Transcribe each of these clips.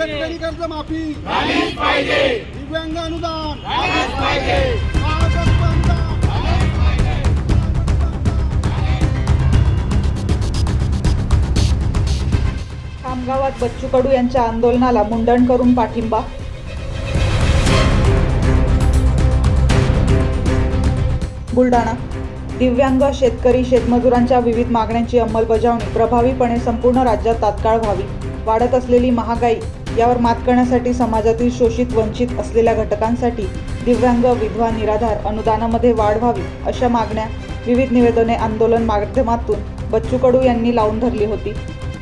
शेतकरी कर्ज माफी. झालीच पाहिजे. दिव्यांग अनुदान. पाहिजे. खामगावात बच्चू कडू यांच्या आंदोलनाला मुंडण करून पाठिंबा. बुलढाणा. दिव्यांग शेतकरी शेतमजुरांच्या विविध मागण्यांची अंमलबजावणी प्रभावीपणे संपूर्ण राज्यात तात्काळ व्हावी. वाढत असलेली महागाई यावर मात करण्यासाठी समाजातील शोषित वंचित असलेल्या घटकांसाठी दिव्यांग विधवा निराधार अनुदानामध्ये वाढ व्हावी अशा मागण्या विविध निवेदने आंदोलन माध्यमातून बच्चू कडू यांनी लावून धरली होती.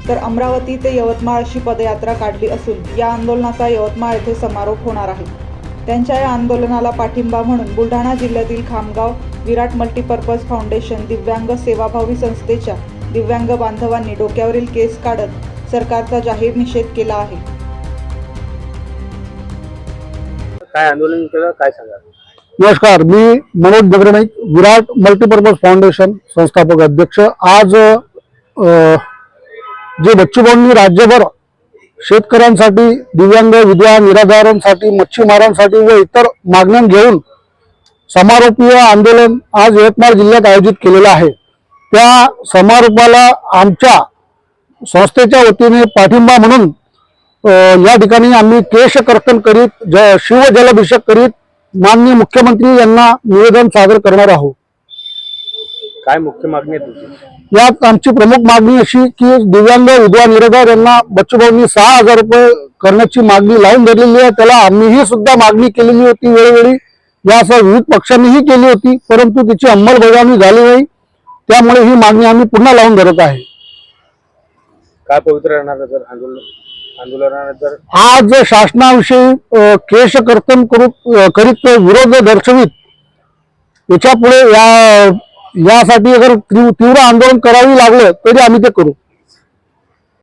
तर अमरावती ते यवतमाळ अशी पदयात्रा काढली असून या आंदोलनाचा यवतमाळ येथे समारोप होणार आहे. त्यांच्या या आंदोलनाला पाठिंबा म्हणून बुलढाणा जिल्ह्यातील खामगाव विराट मल्टीपर्पज फाउंडेशन दिव्यांग सेवाभावी संस्थेच्या दिव्यांग बांधवांनी डोक्यावरील केस काढत सरकारचा जाहीर निषेध केला आहे. काय आंदोलन केलं काय सांगा नमस्कार मी मनोज दगडे नाईक विराट मल्टीपर्पज फाउंडेशन संस्थापक अध्यक्ष. आज अ, जे बच्चूभाऊंनी राज्यभर शेतकऱ्यांसाठी दिव्यांग विधवा निराधारांसाठी मच्छीमारांसाठी व इतर मागण्या घेऊन समारोपीय आंदोलन आज यवतमाळ जिल्ह्यात आयोजित केलेलं आहे. त्या समारोपाला आमच्या संस्थेच्या वतीने पाठिंबा म्हणून या ठिकाणी आम्ही केश कर्तन करीत ज शिवजलाभिषेक करीत माननीय मुख्यमंत्री यांना निवेदन सादर करणार आहोत. काय मुख्य मागणी आहे तुमची? यात आमची प्रमुख मागणी अशी की दिव्यांग विधवा निराधार यांना बच्चूभाऊंनी सहा हजार रुपये करण्याची मागणी लावून धरलेली आहे. त्याला आम्हीही सुद्धा मागणी केलेली होती वेळोवेळी. यासह विविध पक्षांनीही केली होती परंतु तिची अंमलबजावणी झाली नाही. त्यामुळे ही मागणी आम्ही पुन्हा लावून धरत आहे. काय पवित्र राहणार आंदोलन? आज शासनाविषयी केश कर्तन करू करीत विरोध दर्शवित याच्यापुढे या यासाठी अगर तीव्र आंदोलन करावी लागलं तरी आम्ही ते करू.